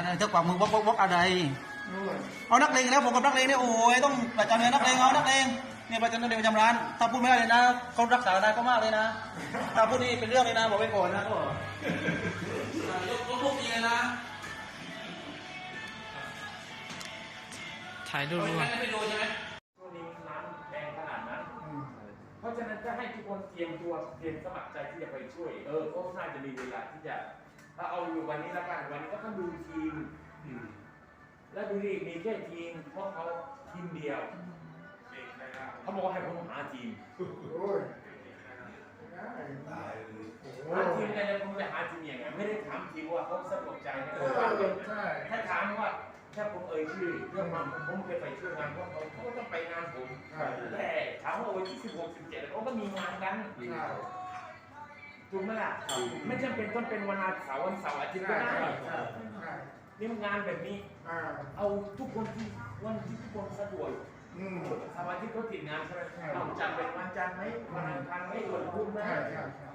อะไรเท่ากว่ามือวอกวอกวอกอะไรโอ้ยเอานักเลงแล้วผมกับนักเลงเนี่ยโอ้ยต้องประจำเลยนักเลงเอานักเลงเนี่ยประจำนักเลงประจำร้านถ้าพูดไม่ได้เลยนะเขารักษาได้ก็มากเลยนะถ้าพูดนี่เป็นเรื่องเลยนะบอกไว้ก่อนนะก็ยกยกลูกดีเลยนะถ่ายรูปไม่ด้วยไม่ดูใช่ไหมช่วงนี้น้ำแพงขนาดนั้นอืมเพราะฉะนั้นก็ให้ทุกคนเตรียมตัวเตรียมสมัครใจที่จะไปช่วย เออก็น่าจะมีเวลาที่จะถ้าเอาอยู่วันนี้แล้วกันวันนี้ก็ต้องดู ทีมแล้วดูดิมีแค่ทีมเพราะเขาทีมเดียวเขาบอกว่าให้ผมหาทีมโอ้ยได้หาทีมแต่ผมจะหาทีมยังไงไม่ได้ถามทีมว่าเขาสะดวกใจไหมเอเขาอว่าเป็นใช่ถ้าถามว่าถ้าผมเอ่ยชื่อเรื่องมันผมเคยไปช่วยงานพวกเขาเขาก็ต้องไปงานผมแต่ถามว่าวันที่สิบหกสิบเจ็ดเขาก็มีงานกันใช่ถูกไหมล่ะไม่จำเป็นต้องเป็นวันอาทิตย์เสาร์วันเสาร์อาทิตย์ก็ใช่ได้ ใช่ใช่นี่มันงานแบบนี้ อ่า เอาทุกคนที่วันที่ทุกคนสะดวกอืมสามอาทิตย์เขาติดงานใช่ไหมใช่ต้องจัดเป็นวันจันทร์ไหมวันอังคารไหมวันพุธไหม ใช่ใช่ใช่